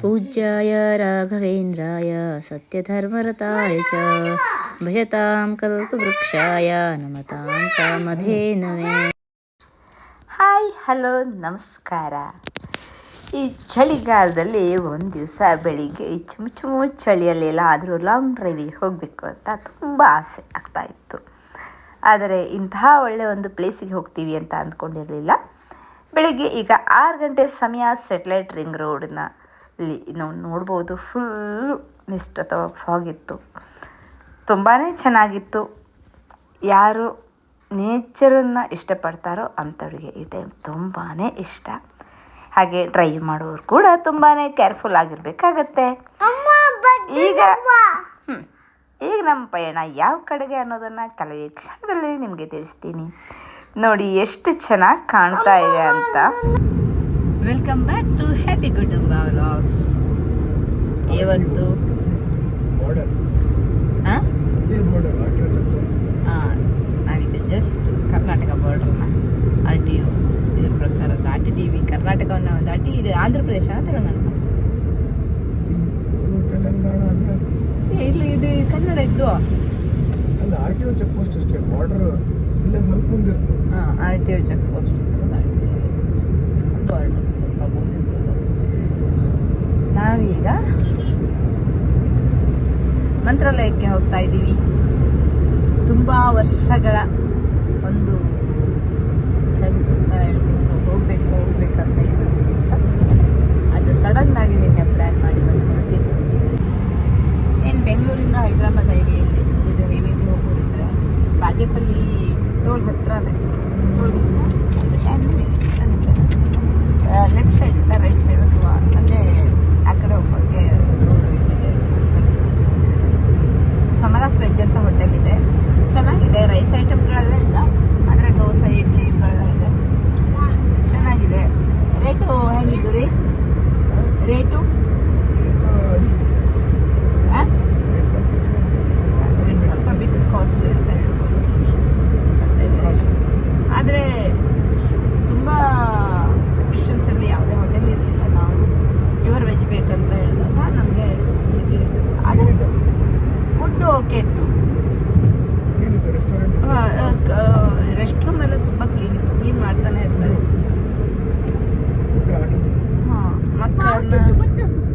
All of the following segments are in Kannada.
पूज्याय राघवेन्द्राय सत्यधर्मरताय च भजतां कल्पवृक्षाय नमतां कामधेनवे ಹಾಯ್ ಹಲೋ ನಮಸ್ಕಾರ ಈ ಚಳಿಗಾಲದಲ್ಲಿ ಒಂದು ದಿವಸ ಬೆಳಿಗ್ಗೆ ಈ ಚುಮು ಚುಮು ಚಳಿಯಲ್ಲಿ ಎಲ್ಲಾದರೂ ಲಾಂಗ್ ಡ್ರೈವಿಗೆ ಹೋಗಬೇಕು ಅಂತ ತುಂಬ ಆಸೆ ಆಗ್ತಾ ಇತ್ತು ಆದರೆ ಇಂತಹ ಒಳ್ಳೆಯ ಒಂದು ಪ್ಲೇಸಿಗೆ ಹೋಗ್ತೀವಿ ಅಂತ ಅಂದ್ಕೊಂಡಿರಲಿಲ್ಲ ಬೆಳಿಗ್ಗೆ ಈಗ ಆರು ಗಂಟೆ ಸಮಯ ಸೆಟ್ಲೈಟ್ ರಿಂಗ್ ರೋಡ್ನ ಇಲ್ಲಿ ನಾವು ನೋಡ್ಬೋದು ಫುಲ್ಲು ಮಿಸ್ಟ್ ಅಥವಾ ಫಾಗ್ ಇತ್ತು. ತುಂಬಾ ಚೆನ್ನಾಗಿತ್ತು. ಯಾರು ನೇಚರನ್ನು ಇಷ್ಟಪಡ್ತಾರೋ ಅಂಥವ್ರಿಗೆ ಈ ಟೈಮ್ ತುಂಬಾ ಇಷ್ಟ. ಹಾಗೆ ಡ್ರೈವ್ ಮಾಡೋರು ಕೂಡ ತುಂಬಾ ಕೇರ್ಫುಲ್ ಆಗಿರಬೇಕಾಗತ್ತೆ. ಈಗ. ಈಗ ನಮ್ಮ ಪಯಣ ಯಾವ ಕಡೆಗೆ ಅನ್ನೋದನ್ನು ಕೆಲವೇ ಕ್ಷಣದಲ್ಲಿ ನಿಮಗೆ ತಿಳಿಸ್ತೀನಿ. ನೋಡಿ ಎಷ್ಟು ಚೆನ್ನಾಗಿ ಕಾಣ್ತಾ ಇದೆ ಅಂತ. ವೆಲ್ಕಮ್ ಬ್ಯಾಕ್ ಟು ಹ್ಯಾಪಿ ಕುಟುಂಬ ವ್ಲಾಗ್ಸ್ ಇವತ್ತು ನಾವಿದೆ ಜಸ್ಟ್ ಕರ್ನಾಟಕ ಬಾರ್ಡ್ರನ್ನ ಆರ್ ಟಿ ಯು ಇದ್ರ ಪ್ರಕಾರ ದಾಟಿದ್ದೀವಿ ಕರ್ನಾಟಕವನ್ನು ದಾಟಿ ಇದು ಆಂಧ್ರ ಪ್ರದೇಶ ತೆಲಂಗಾಣ. ಇಲ್ಲಿ ಇದು ಕನ್ನಡ ಇದ್ದು. ಅಲ್ಲ R T O check post ಅಷ್ಟೇ. ಬಾರ್ಡರ್ ಇಲ್ಲ ಸ್ವಲ್ಪ ಮುಂದೆ ಇತ್ತು ಹಾಂ R T O check post ಸ್ವಲ್ಪ ಗೊತ್ತಿರ್ಬೋದು ನಾವೀಗ ಮಂತ್ರಾಲಯಕ್ಕೆ ಹೋಗ್ತಾ ಇದ್ದೀವಿ. ತುಂಬ ವರ್ಷಗಳ ಒಂದು ಕನಸು ಅಂತ ಹೇಳ್ಬೋದು ಹೋಗ್ಬೇಕು, ಹೋಗ್ಬೇಕಂತ ಇರೋದು ಅಂತ. ಅದು ಸಡನ್ ಆಗಿ ನಿನ್ನೆ ಪ್ಲ್ಯಾನ್ ಮಾಡಿ ಬಂದು ಹೊರಟಿದ್ದು ಏನು ಬೆಂಗಳೂರಿಂದ ಹೈದರಾಬಾದ್ ಹೈವೇಯಲ್ಲಿ ಹೈವೇಲಿ ಹೋಗೋರಿದ್ರೆ ಬಾಗೇಪಲ್ಲಿ ಟೋಲ್ ಹತ್ರನೇ. ಟೋಲ್ಗಿಂತ ಒಂದು ಟೆನ್ ಲೆಫ್ಟ್ Uh, let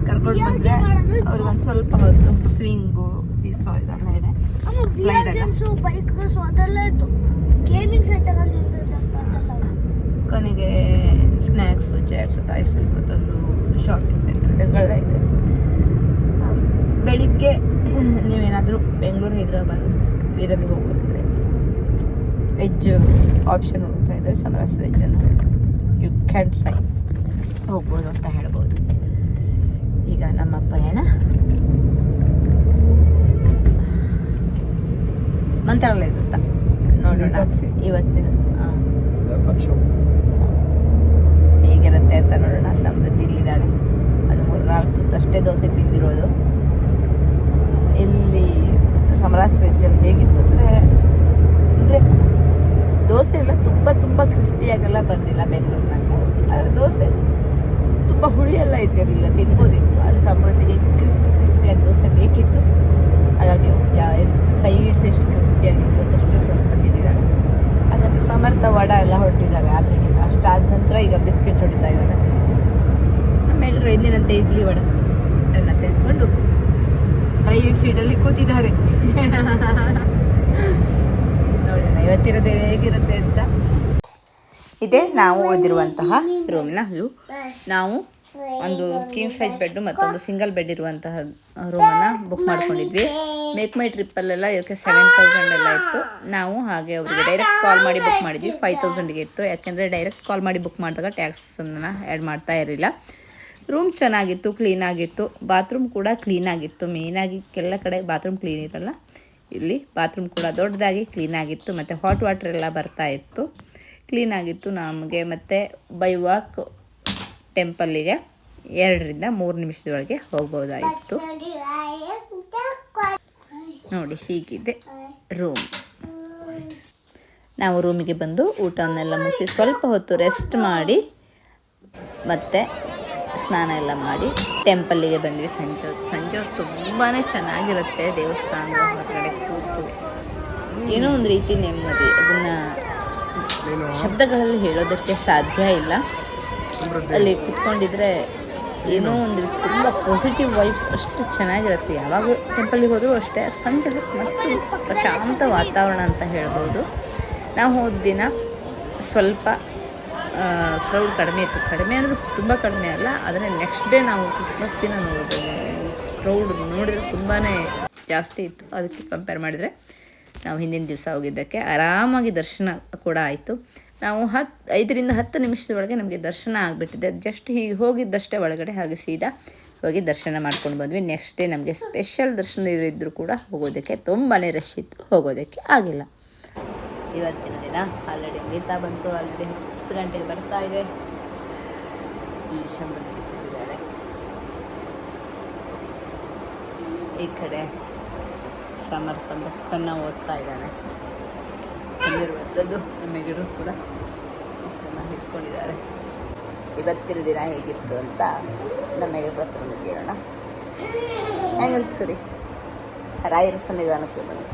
ಕರ್ಕೊಂಡು ಬಂದರೆ ಅವ್ರಿಗೊಂದು ಸ್ವಲ್ಪ ಹೊತ್ತು ಸ್ವಿಂಗು ಸೀಸೋ ಇದೆಲ್ಲ ಇದೆ. ಕೊನೆಗೆ ಸ್ನ್ಯಾಕ್ಸು ಚಾಟ್ಸ್ ತಾಯ್ಸ್ ಮತ್ತೊಂದು ಶಾಪಿಂಗ್ ಸೆಂಟರ್ಗಳೆಲ್ಲ ಇದೆ. ಬೆಳಿಗ್ಗೆ ನೀವೇನಾದರೂ ಬೆಂಗಳೂರು ಹೈದರಾಬಾದ್ ಇದರಲ್ಲಿ ಹೋಗೋದಿದ್ರೆ ವೆಜ್ ಆಪ್ಷನ್ ಹೋಗ್ತಾ ಇದ್ದಾರೆ ಸಮರಸ್ ವೆಜ್ಜನ್ನು ಯು ಕ್ಯಾನ್ ಟ್ರೈ ಹೋಗ್ಬೋದು ಅಂತ ಹೇಳ್ಬೋದು. ಈಗ ನಮ್ಮ ಪಯಣ. ಮಂತ್ರಾಲಯದತ್ತ ನೋಡೋಣ. ಇವತ್ತಿನ ಹೇಗಿರುತ್ತೆ ಅಂತ ನೋಡೋಣ. ಸಮೃದ್ಧಿ ಇಲ್ಲಿದ್ದಾಳೆ. ಅದು ಮೂರು ನಾಲ್ಕು ಅಷ್ಟೇ ದೋಸೆ ತಿಂದಿರೋದು. ಇಲ್ಲಿ ಸಮರಾಸ್ ವೆಜ್ಜಲ್ಲಿ ಹೇಗಿತ್ತು ಅಂದರೆ ಅಂದರೆ ದೋಸೆ ಎಲ್ಲ ತುಂಬ ತುಂಬ ಕ್ರಿಸ್ಪಿಯಾಗೆಲ್ಲ ಬಂದಿಲ್ಲ ಬೆಂಗಳೂರಿನಾಗ. ಆದರೆ ದೋಸೆ ತುಂಬ ಹುಳಿ ಎಲ್ಲ ಇದ್ದಿರಲಿಲ್ಲ. ತಿನ್ಬೋದಿತ್ತು. ಸಮೃದ್ಧಿಗೆ ಕ್ರಿಸ್ಪಿ ಕ್ರಿಸ್ಪಿಯಾಗಿ ದೋಸೆ ಬೇಕಿತ್ತು. ಹಾಗಾಗಿ ಸೈಡ್ಸ್ ಎಷ್ಟು ಕ್ರಿಸ್ಪಿಯಾಗಿತ್ತು ಅದಷ್ಟು ಸ್ವಲ್ಪ ತಿಂದಿದ್ದಾರೆ. ಹಾಗಾಗಿ ಸಮರ್ಥ ವಡ ಎಲ್ಲ ಹೊರಟಿದ್ದಾರೆ ಆಲ್ರೆಡಿ ಅಷ್ಟಾದ ನಂತರ ಈಗ ಬಿಸ್ಕೆಟ್ ಹೊಡಿತಾ ಇದ್ದಾರೆ. ಆಮೇಲೆ ಎಂದಿನಂತೆ ಇಡ್ಲಿ ವಡ ಎಲ್ಲ ತೆಗೆದುಕೊಂಡು ಡ್ರೈವಿಂಗ್ ಸೀಟಲ್ಲಿ ಕೂತಿದ್ದಾರೆ. ನೋಡೋಣ ಇವತ್ತಿರೋದು ಹೇಗಿರುತ್ತೆ ಅಂತ. ಇದೇ, ನಾವು ಓದಿರುವಂತಹ ರೂಮ್ನ ವ್ಯೂ ನಾವು ಒಂದು ಕಿಂಗ್ ಸೈಜ್ ಬೆಡ್ ಮತ್ತೊಂದು ಸಿಂಗಲ್ ಬೆಡ್ ಇರುವಂತಹ ರೂಮನ್ನು ಬುಕ್ ಮಾಡ್ಕೊಂಡಿದ್ವಿ. ಮೇಕ್ ಮೈ ಟ್ರಿಪ್ಪಲ್ಲೆಲ್ಲ ಇದಕ್ಕೆ ಸೆವೆನ್ ತೌಸಂಡ್ ಎಲ್ಲ ಇತ್ತು. ನಾವು ಹಾಗೆ ಅವರಿಗೆ ಡೈರೆಕ್ಟ್ ಕಾಲ್ ಮಾಡಿ ಬುಕ್ ಮಾಡಿದ್ವಿ. ಫೈವ್ ತೌಸಂಡ್ಗೆ ಇತ್ತು. ಯಾಕೆಂದರೆ ಡೈರೆಕ್ಟ್ ಕಾಲ್ ಮಾಡಿ ಬುಕ್ ಮಾಡಿದಾಗ ಟ್ಯಾಕ್ಸನ್ನು ಆ್ಯಡ್ ಮಾಡ್ತಾ ಇರಲಿಲ್ಲ. ರೂಮ್ ಚೆನ್ನಾಗಿತ್ತು ಕ್ಲೀನಾಗಿತ್ತು ಬಾತ್ರೂಮ್ ಕೂಡ ಕ್ಲೀನಾಗಿತ್ತು ಮೇಯ್ನಾಗಿ ಎಲ್ಲ ಕಡೆ ಬಾತ್ರೂಮ್ ಕ್ಲೀನ್ ಇರಲ್ಲ. ಇಲ್ಲಿ ಬಾತ್ರೂಮ್ ಕೂಡ ದೊಡ್ಡದಾಗಿ ಕ್ಲೀನಾಗಿತ್ತು ಮತ್ತು ಹಾಟ್ ವಾಟರ್ ಎಲ್ಲ ಬರ್ತಾ ಇತ್ತು. ಕ್ಲೀನಾಗಿತ್ತು ನಮಗೆ. ಮತ್ತು ಬೈ ವಾಕ್ ಟೆಂಪಲ್ಲಿಗೆ ಎರಡರಿಂದ ಮೂರು ನಿಮಿಷದೊಳಗೆ ಹೋಗ್ಬೋದಾಯಿತು ನೋಡಿ ಹೀಗಿದೆ ರೂಮ್ ನಾವು ರೂಮಿಗೆ ಬಂದು ಊಟವನ್ನೆಲ್ಲ ಮುಗಿಸಿ ಸ್ವಲ್ಪ ಹೊತ್ತು ರೆಸ್ಟ್ ಮಾಡಿ ಮತ್ತೆ ಸ್ನಾನ ಎಲ್ಲ ಮಾಡಿ ಟೆಂಪಲ್ಲಿಗೆ ಬಂದ್ವಿ ಸಂಜೆ ಹೊತ್ತು. ಸಂಜೆ ಹೊತ್ತು ತುಂಬಾ ಚೆನ್ನಾಗಿರುತ್ತೆ ದೇವಸ್ಥಾನದ ಹೊರಗಡೆ ಕೂತು. ಏನೋ ಒಂದು ರೀತಿ ನೆಮ್ಮದಿ. ಅದನ್ನು ನೀನು ಶಬ್ದಗಳಲ್ಲಿ ಹೇಳೋದಕ್ಕೆ ಸಾಧ್ಯ ಇಲ್ಲ. ಅಲ್ಲಿ ಕುತ್ಕೊಂಡಿದ್ರೆ ಏನೋ ಒಂದು ತುಂಬ ಪಾಸಿಟಿವ್ ವೈಬ್ಸ್ ಅಷ್ಟು ಚೆನ್ನಾಗಿರುತ್ತೆ. ಯಾವಾಗ ಟೆಂಪಲ್ಲಿಗೆ ಹೋದರೂ ಅಷ್ಟೇ, ಸಂಜೆ ಹೊತ್ತು ಮತ್ತು ಪ್ರಶಾಂತ ವಾತಾವರಣ ಅಂತ ಹೇಳ್ಬೋದು. ನಾವು ಹೋದ ದಿನ ಸ್ವಲ್ಪ ಕ್ರೌಡ್ ಕಡಿಮೆ ಇತ್ತು. ಕಡಿಮೆ ಅಂದರೆ ತುಂಬ ಕಡಿಮೆ ಅಲ್ಲ, ಆದರೆ ನೆಕ್ಸ್ಟ್ ಡೇ ನಾವು ಕ್ರಿಸ್ಮಸ್ ದಿನ ನೋಡಿದ್ವಿ. ಕ್ರೌಡ್ ನೋಡಿದ್ರೆ ತುಂಬಾ ಜಾಸ್ತಿ ಇತ್ತು. ಅದಕ್ಕೆ ಕಂಪೇರ್ ಮಾಡಿದರೆ ನಾವು ಹಿಂದಿನ ದಿವಸ ಹೋಗಿದ್ದಕ್ಕೆ ಆರಾಮಾಗಿ ದರ್ಶನ ಕೂಡ ಆಯಿತು. ನಾವು ಹತ್ತು ಐದರಿಂದ ಹತ್ತು ನಿಮಿಷದೊಳಗೆ ನಮಗೆ ದರ್ಶನ ಆಗಿಬಿಟ್ಟಿದೆ. ಜಸ್ಟ್ ಹೀಗೆ ಹೋಗಿದ್ದಷ್ಟೇ ಒಳಗಡೆ ಹಾಗೆ ಸೀದಾ ಹೋಗಿ ದರ್ಶನ ಮಾಡ್ಕೊಂಡು ಬಂದ್ವಿ. ನೆಕ್ಸ್ಟ್ ಡೇ ನಮಗೆ ಸ್ಪೆಷಲ್ ದರ್ಶನ ಇದ್ದರೂ ಕೂಡ ಹೋಗೋದಕ್ಕೆ ತುಂಬಾ ರಶ್ ಇತ್ತು. ಹೋಗೋದಕ್ಕೆ ಆಗಿಲ್ಲ. ಇವತ್ತಿನ ದಿನ ಆಲ್ರೆಡಿ ಮುಗಿತಾ ಬಂತು. ಆಲ್ರೆಡಿ ಹತ್ತು ಗಂಟೆಗೆ ಬರ್ತಾ ಇದೆ. ಈ ಶಂಬರ್ ಈ ಕಡೆ ಸಮರ್ಥ ಬುಕ್ಕನ್ನು ಓದ್ತಾ ಇದ್ದಾನೆ. ಬಂದಿರುವಂಥದ್ದು. ಗಿಡ ಕೂಡ ಇಟ್ಕೊಂಡಿದ್ದಾರೆ. ಇವತ್ತಿನ ದಿನ ಹೇಗಿತ್ತು ಅಂತ ನಮಗೆ ಹತ್ರ ಕೇಳೋಣ. ಹೆಂಗೆ ಅನಿಸ್ತು ರೀ ರಾಯರ ಸನ್ನಿಧಾನಕ್ಕೆ ಬಂದು.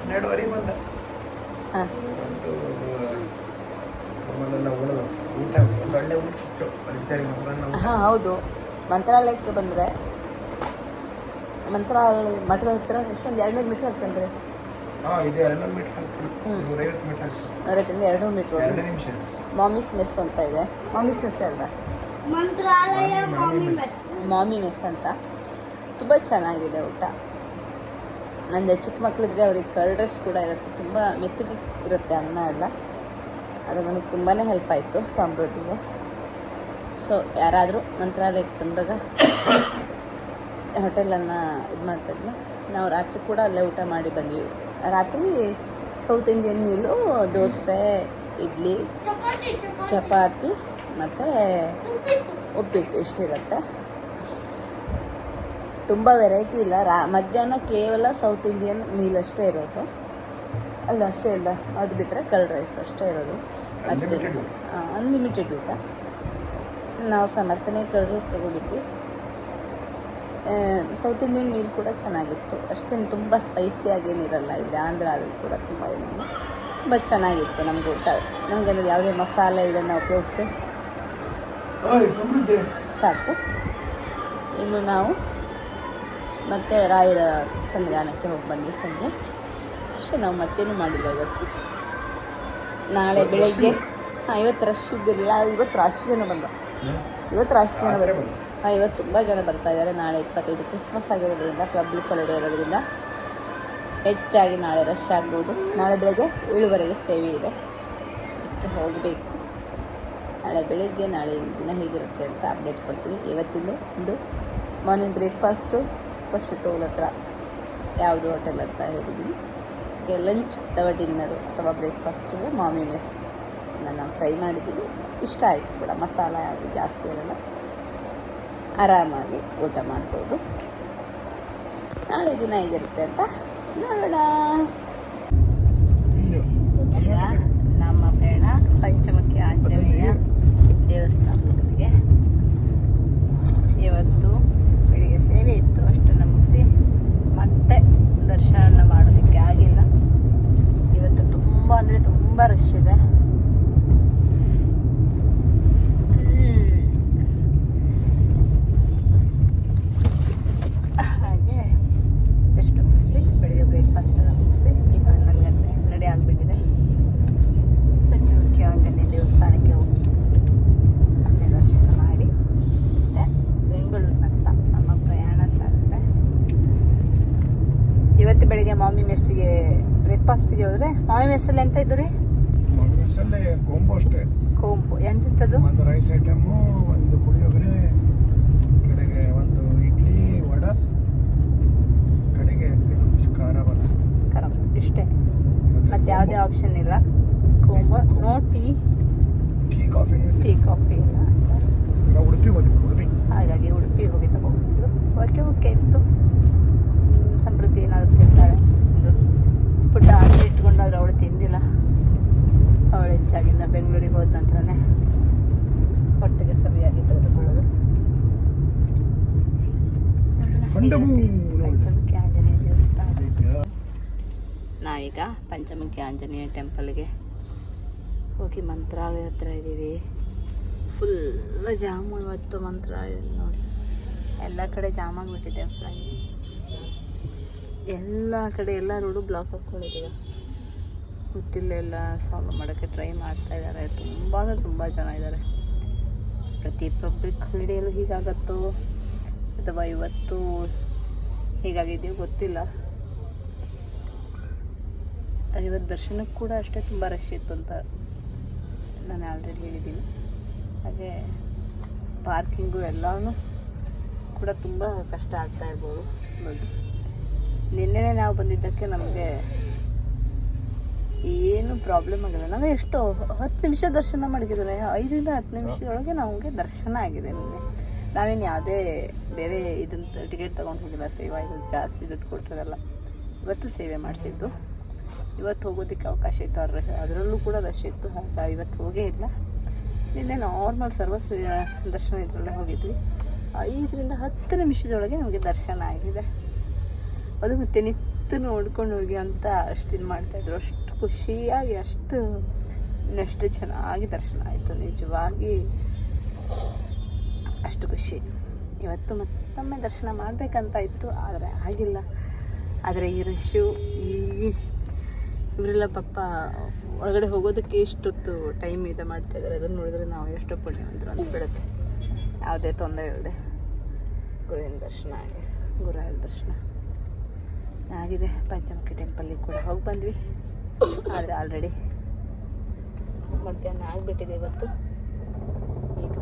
ಹನ್ನೆರಡುವರೆ ಊಟ ಒಳ್ಳೆ ಊಟ. ಹಾಂ ಹೌದು. ಮಂತ್ರಾಲಯಕ್ಕೆ ಬಂದರೆ ಮಂತ್ರಾಲಯ ಮಠದ ಹತ್ರ ಎಷ್ಟೊಂದು ಎರಡುನೂರು ಮೀಟ್ರ್ ಆಗ್ತಾನೆ ರೀ ಮೀಟರ್. ಮೀಟರ್ ಅವರತ್ತಿಂದ ಮೀಟ್ರ್ ಎರಡು ನಿಮಿಷ. ಮಾಮಿಸ್ ಮೆಸ್ ಅಂತ ಇದೆ. ಮಾಮಿಸ್ ಮೆಸ್ ಅಲ್ವಾ? ಮಂತ್ರಾಲಯ ಮಾಮಿ ಮೆಸ್ ಮಾಮಿ ಮೆಸ್ ಅಂತ. ತುಂಬ ಚೆನ್ನಾಗಿದೆ ಊಟ. ಅಂದರೆ ಚಿಕ್ಕ ಮಕ್ಕಳಿದ್ರೆ ಅವ್ರಿಗೆ ಕರ್ಡರ್ಸ್ ಕೂಡ ಇರುತ್ತೆ. ತುಂಬ ಮೆತ್ತಗೆ ಇರುತ್ತೆ ಅನ್ನ ಎಲ್ಲ. ಅದು ನನಗೆ ತುಂಬಾ ಹೆಲ್ಪ್ ಆಯಿತು ಸಮೃದ್ಧಿಗೆ ಸೊ ಯಾರಾದರೂ ಮಂತ್ರಾಲಯಕ್ಕೆ ಬಂದಾಗ ಹೋಟೆಲನ್ನು ಇದು ಮಾಡ್ತಿದ್ವಿ ನಾವು ರಾತ್ರಿ ಕೂಡ ಅಲ್ಲೇ ಊಟ ಮಾಡಿ ಬಂದ್ವಿ. ರಾತ್ರಿ south Indian meal dosa idli chapati ಮತ್ತು ಉಪ್ಪಿಟ್ಟು ಇಷ್ಟಿರುತ್ತೆ. ತುಂಬ ವೆರೈಟಿ ಇಲ್ಲ. ರಾ ಮಧ್ಯಾಹ್ನ ಕೇವಲ ಸೌತ್ ಇಂಡಿಯನ್ ಮೀಲ್ ಅಷ್ಟೇ ಇರೋದು. ಅಲ್ಲ ಅಷ್ಟೇ ಇಲ್ಲ ಅದು ಬಿಟ್ಟರೆ ಕರ್ಡ್ ರೈಸ್ ಅಷ್ಟೇ ಇರೋದು. ಮತ್ತೆ. ಅನ್ಲಿಮಿಟೆಡ್ ಊಟ. ನಾವು ಸಮರ್ಥನೆ ಕರ್ಡ್ ರೈಸ್ ತಗೊಂಡಿದ್ವಿ. ಸೌತ್ ಇಂಡಿಯನ್ ಮೀಲ್ ಕೂಡ ಚೆನ್ನಾಗಿತ್ತು. ಅಷ್ಟೇನು ತುಂಬ ಸ್ಪೈಸಿಯಾಗೇನಿರಲ್ಲ ಇಲ್ಲಿ ಆಂಧ್ರ ಆದರೂ ಕೂಡ ತುಂಬ ಏನಿಲ್ಲ ತುಂಬ ಚೆನ್ನಾಗಿತ್ತು ನಮ್ಗೆ ಊಟ. ನಮಗೆ ಯಾವುದೇ ಮಸಾಲೆ ಇದನ್ನು ಉಪಯೋಗಿಸಿ ಸಾಕು. ಇನ್ನು ನಾವು ಮತ್ತೆ ರಾಯರ ಸನ್ನಿಧಾನಕ್ಕೆ ಹೋಗಿ ಬಂದ್ವಿ ಸಂಜೆ. ಅಷ್ಟೇ ನಾವು ಮತ್ತೇನು ಮಾಡಿಲ್ಲ ಇವತ್ತು. ನಾಳೆ ಬೆಳಗ್ಗೆ ಹಾಂ ಇವತ್ತು ರಶ್ ಇದ್ದಿರಲಿಲ್ಲ ಇವತ್ತು ರಾಶಿ ಜನ ಬಂದ ಇವತ್ತು ರಾಶಿ ಜನ ಬಂದ್ರು. ಇವತ್ತು ತುಂಬ ಜನ ಬರ್ತಾ ಇದ್ದಾರೆ. ನಾಳೆ ಇಪ್ಪತ್ತೈದು ಕ್ರಿಸ್ಮಸ್ ಆಗಿರೋದ್ರಿಂದ ಪಬ್ಲಿಕ್ ಹಾಲಿಡೇ ಇರೋದ್ರಿಂದ ಹೆಚ್ಚಾಗಿ ನಾಳೆ ರಶ್ ಆಗ್ಬೋದು. ನಾಳೆ ಬೆಳಗ್ಗೆ ಏಳುವರೆಗೆ ಸೇವೆ ಇದೆ. ಹೋಗಬೇಕು. ನಾಳೆ ಬೆಳಗ್ಗೆ, ನಾಳೆ ದಿನ ಹೇಗಿರುತ್ತೆ ಅಂತ ಅಪ್ಡೇಟ್ ಕೊಡ್ತೀನಿ. ಇವತ್ತಿಂದು ಒಂದು ಮಾರ್ನಿಂಗ್ ಬ್ರೇಕ್ಫಾಸ್ಟು ಫಸ್ಟ್ ಟೋಲ್ ಹತ್ರ ಯಾವುದು ಹೋಟೆಲ್ ಅಂತ ಹೇಳಿದ್ದೀನಿ. ಲಂಚ್ ಅಥವಾ ಡಿನ್ನರು ಅಥವಾ ಬ್ರೇಕ್ಫಾಸ್ಟಿಗೆ ಮಾಮಿ ಮೆಸ್ ನಾನು ಟ್ರೈ ಮಾಡಿದ್ದೀನಿ. ಇಷ್ಟ ಆಯಿತು ಕೂಡ. ಮಸಾಲ ಜಾಸ್ತಿ ಇರಲ್ಲ. ಆರಾಮಾಗಿ ಊಟ ಮಾಡ್ಬೋದು. ನಾಳೆ ದಿನ ಹೇಗಿರುತ್ತೆ ಅಂತ ನೋಡೋಣ ಇಲ್ಲೂ. ಈಗ ನಮ್ಮ ಪ್ರಯಾಣ ಪಂಚಮುಖಿ ಆಂಜನೇಯ ದೇವಸ್ಥಾನದೊಂದಿಗೆ ಇವತ್ತು ಬೆಳಿಗ್ಗೆ ಸೇವೆ ಇತ್ತು ಅಷ್ಟನ್ನು ಮುಗಿಸಿ ಮತ್ತೆ ದರ್ಶನ ಮಾಡೋದಕ್ಕೆ ಆಗಿಲ್ಲ ಇವತ್ತು ತುಂಬ ಅಂದರೆ ತುಂಬ ರಶ್ ಇದೆ ಹ್ಮ್. ಹಾಗೆ ಎಷ್ಟು ಮುಗಿಸಿ ಬೆಳಿಗ್ಗೆ ಬ್ರೇಕ್ಫಾಸ್ಟ್ ಎಲ್ಲ ಮುಗಿಸಿ ಈಗ ಹನ್ನೊಂದು ಗಂಟೆ ರೆಡಿ ಆಗಿಬಿಟ್ಟಿದೆ ಪಂಚಮುಖಿ ಆಂಜನೇಯ ದೇವಸ್ಥಾನಕ್ಕೆ ಹೋಗಿ ಅಲ್ಲೇ ದರ್ಶನ ಮಾಡಿ ಮತ್ತೆ ಬೆಂಗಳೂರಿನತ್ತ ನಮ್ಮ ಪ್ರಯಾಣ ಸಾಗುತ್ತೆ ಇವತ್ತು ಬೆಳಿಗ್ಗೆ ಮಾಮಿ ಮೆಸ್ಸಿಗೆ ಬ್ರೇಕ್ಫಾಸ್ಟಿಗೆ ಮೆಸ್ಸಲ್ಲಿ ಎಂತ ಇದ್ದು ರೀ ಮಸಲ್ಲೇ ಕೊಂಬು ಅಷ್ಟೇ. ಕೊಂಬು ಎಂತಿತ್ತದು ಒಂದು ರೈಸ್ ಐಟಮು ಒಂದು ಪುಳಿಯೋಗರೆ ಕಡೆಗೆ ಒಂದು ಇಡ್ಲಿ ವಡ ಕಡೆಗೆ ಖಾರ ಬಂತು ಖಾರ ಇಷ್ಟೇ. ಮತ್ತೆ ಯಾವುದೇ ಆಪ್ಷನ್ ಇಲ್ಲ. ಕೋಂಬ no tea tea coffee tea coffee ಇಲ್ಲ. ನಾವು ಉಡುಪಿ ಹೋಗಿ ಉಡುಪಿ. ಹಾಗಾಗಿ ಉಡುಪಿ ಹೋಗಿ ತಗೊಂಡ್ಬಂದ್ರು. ಓಕೆ ಓಕೆ ಇತ್ತು ಪಂಚಮುಖಿ ಆಂಜನೇಯ ಟೆಂಪಲ್ಗೆ ಹೋಗಿ ಮಂತ್ರಾಲಯ ಹತ್ರ ಇದ್ದೀವಿ. ಫುಲ್ ಜಾಮು ಇವತ್ತು ಮಂತ್ರಾಲಯ ನೋಡಿ. ಎಲ್ಲ ಕಡೆ ಜಾಮ್ ಆಗಿಬಿಟ್ಟಿದೆ ಫ್ಲೈ. ಎಲ್ಲ ಕಡೆ ಎಲ್ಲ ರೋಡು ಬ್ಲಾಕ್ ಹಾಕ್ಕೊಂಡಿದ್ದೀವಿ. ಗೊತ್ತಿಲ್ಲ ಎಲ್ಲ ಸಾಲ್ವ್ ಮಾಡೋಕ್ಕೆ ಟ್ರೈ ಮಾಡ್ತಾ ಇದ್ದಾರೆ. ತುಂಬ ಅಂದರೆ ತುಂಬ ಜನ ಇದ್ದಾರೆ. ಪ್ರತಿ ಪಬ್ಲಿಕ್ ಹಾಲಿಡೇಲು ಹೀಗಾಗತ್ತೋ ಅಥವಾ ಇವತ್ತು ಹೀಗಾಗಿದೆಯೋ ಗೊತ್ತಿಲ್ಲ. ಇವತ್ತು ದರ್ಶನಕ್ಕೆ ಕೂಡ ಅಷ್ಟೇ ತುಂಬ ರಶ್ ಇತ್ತು ಅಂತ ನಾನು ಆಲ್ರೆಡಿ ಹೇಳಿದ್ದೀನಿ. ಹಾಗೆ ಪಾರ್ಕಿಂಗು ಎಲ್ಲವೂ ಕೂಡ ತುಂಬ ಕಷ್ಟ ಆಗ್ತಾ ಇರ್ಬೋದು. ಅನ್ನೋದು ನಿನ್ನೆನೇ ನಾವು ಬಂದಿದ್ದಕ್ಕೆ ನಮಗೆ ಏನು ಪ್ರಾಬ್ಲಮ್ ಆಗಿಲ್ಲ. ನಾವು ಎಷ್ಟು ಹತ್ತು ನಿಮಿಷ ದರ್ಶನ ಮಾಡಿದ್ರೆ ಐದರಿಂದ ಹತ್ತು ನಿಮಿಷದೊಳಗೆ ನಮಗೆ ದರ್ಶನ ಆಗಿದೆ ನಿನ್ನೆ. ನಾವೇನು ಯಾವುದೇ ಬೇರೆ ಇದಂತ ಟಿಕೆಟ್ ತೊಗೊಂಡು ಹೋಗಿಲ್ಲ. ಸೇವಾ ಇದು ಜಾಸ್ತಿ ದುಡ್ಡು ಕೊಟ್ಟಿರಲ್ಲ ಇವತ್ತು ಸೇವೆ ಮಾಡಿಸಿದ್ದು. ಇವತ್ತು ಹೋಗೋದಕ್ಕೆ ಅವಕಾಶ ಇತ್ತು ಅದ್ರ ಅದರಲ್ಲೂ ಕೂಡ ರಶ್ ಇತ್ತು. ಹಾಗ ಇವತ್ತು ಹೋಗೇ ಇಲ್ಲ. ನಿನ್ನೆ ನಾರ್ಮಲ್ ಸರ್ವಸ್ ದರ್ಶನ ಇದರಲ್ಲೇ ಹೋಗಿದ್ವಿ. ಐದರಿಂದ ಹತ್ತು ನಿಮಿಷದೊಳಗೆ ನಮಗೆ ದರ್ಶನ ಆಗಿದೆ. ಅದು ಮತ್ತೆ ನಿತ್ತು ನೋಡ್ಕೊಂಡು ಹೋಗಿ ಅಂತ ಅಷ್ಟು ಇದು ಮಾಡ್ತಾಯಿದ್ರು ಅಷ್ಟು ಖುಷಿಯಾಗಿ, ಅಷ್ಟು ಇನ್ನಷ್ಟು ಚೆನ್ನಾಗಿ ದರ್ಶನ ಆಯಿತು. ನಿಜವಾಗಿ ಅಷ್ಟು ಖುಷಿ. ಇವತ್ತು ಮತ್ತೊಮ್ಮೆ ದರ್ಶನ ಮಾಡಬೇಕಂತ ಇತ್ತು, ಆದರೆ ಆಗಿಲ್ಲ. ಆದರೆ ಈ ರಶ್ಶು ಈ ಇವರೆಲ್ಲ ಪಾಪ ಒಳಗಡೆ ಹೋಗೋದಕ್ಕೆ ಇಷ್ಟೊತ್ತು ಟೈಮ್ ಇದೆ ಮಾಡ್ತಾ ಇದ್ದಾರೆ ಅದನ್ನು ನೋಡಿದ್ರೆ ನಾವು ಎಷ್ಟು ಪುಣ್ಯವಂತರು ಅನ್ಸ್ಬಿಡುತ್ತೆ ಯಾವುದೇ ತೊಂದರೆ ಇಲ್ಲದೆ ಗುರುವಿನ ದರ್ಶನ ಆಗಿ ಗುರುವಾಯ ದರ್ಶನ. ಆಗಿದೆ. ಪಂಚಮುಖಿ ಟೆಂಪಲ್ಲಿಗೆ ಕೂಡ ಹೋಗಿ ಬಂದ್ವಿ. ಆದರೆ ಆಲ್ರೆಡಿ ಮಧ್ಯಾಹ್ನ ಆಗಿಬಿಟ್ಟಿದೆ ಇವತ್ತು. ಈಗ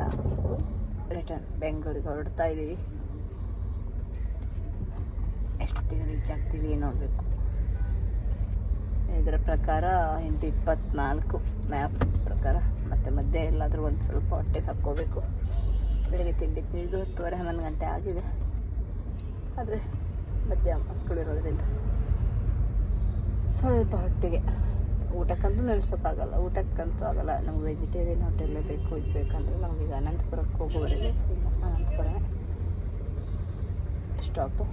ರಿಟರ್ನ್ ಬೆಂಗಳೂರಿಗೆ ಹೊರಡ್ತಾ ಇದ್ದೀವಿ ಎಷ್ಟೊತ್ತಿಗೆ ರೀಚ್ ಆಗ್ತೀವಿ ನೋಡಬೇಕು. ಇದರ ಪ್ರಕಾರ ಎಂಟು ಇಪ್ಪತ್ನಾಲ್ಕು ಮ್ಯಾಪ್ ಪ್ರಕಾರ, ಮತ್ತು ಮಧ್ಯೆ ಎಲ್ಲಾದರೂ ಒಂದು ಸ್ವಲ್ಪ ಹೊಟ್ಟೆಗೆ ಹಾಕ್ಕೋಬೇಕು. ಬೆಳಿಗ್ಗೆ ತಿಂಡಿ ತಿಂದು ಹತ್ತುವರೆ, ಹನ್ನೊಂದು ಗಂಟೆ ಆಗಿದೆ. ಆದರೆ ಮಧ್ಯ ಮಕ್ಕಳಿರೋದ್ರಿಂದ ಸ್ವಲ್ಪ ಹೊಟ್ಟೆಗೆ. ಊಟಕ್ಕಂತೂ ನಿಲ್ಸೋಕ್ಕಾಗಲ್ಲ ಊಟಕ್ಕಂತೂ ಆಗಲ್ಲ. ನಮ್ಗೆ ವೆಜಿಟೇರಿಯನ್ ಹೋಟೆಲ್ಲೇ ಬೇಕು, ಇದು ಬೇಕಂದ್ರೆ ನಮಗೀಗ ಅನಂತಪುರಕ್ಕೆ ಹೋಗುವವರೆಗೆ ಇಲ್ಲ. ಅನಂತಪುರ ಸ್ಟಾಪು